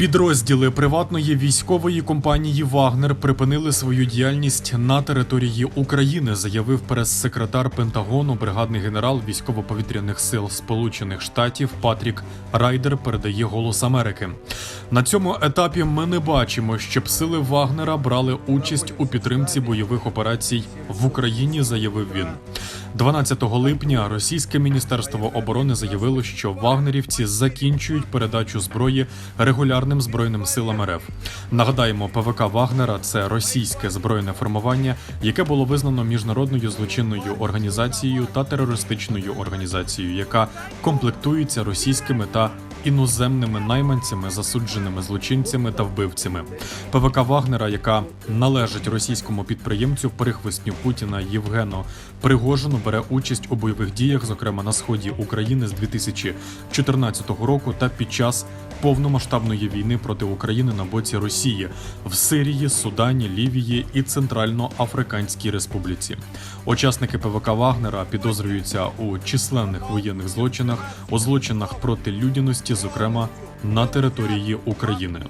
Підрозділи приватної військової компанії Вагнер припинили свою діяльність на території України, заявив прес-секретар Пентагону, бригадний генерал військово-повітряних сил Сполучених Штатів Патрік Райдер. Передає голос Америки. На цьому етапі ми не бачимо, щоб сили Вагнера брали участь у підтримці бойових операцій в Україні, заявив він. 12 липня російське міністерство оборони заявило, що вагнерівці закінчують передачу зброї регулярним збройним силам РФ. Нагадаємо, ПВК Вагнера це російське збройне формування, яке було визнано міжнародною злочинною організацією та терористичною організацією, яка комплектується російськими та іноземними найманцями, засудженими злочинцями та вбивцями. ПВК Вагнера, яка належить російському підприємцю прихвистню Путіна Євгену Пригожину, бере участь у бойових діях, зокрема на сході України з 2014 року та під час повномасштабної війни проти України на боці Росії в Сирії, Судані, Лівії і Центральноафриканській Республіці. Учасники ПВК Вагнера підозрюються у численних воєнних злочинах, у злочинах проти людяності, зокрема на території України.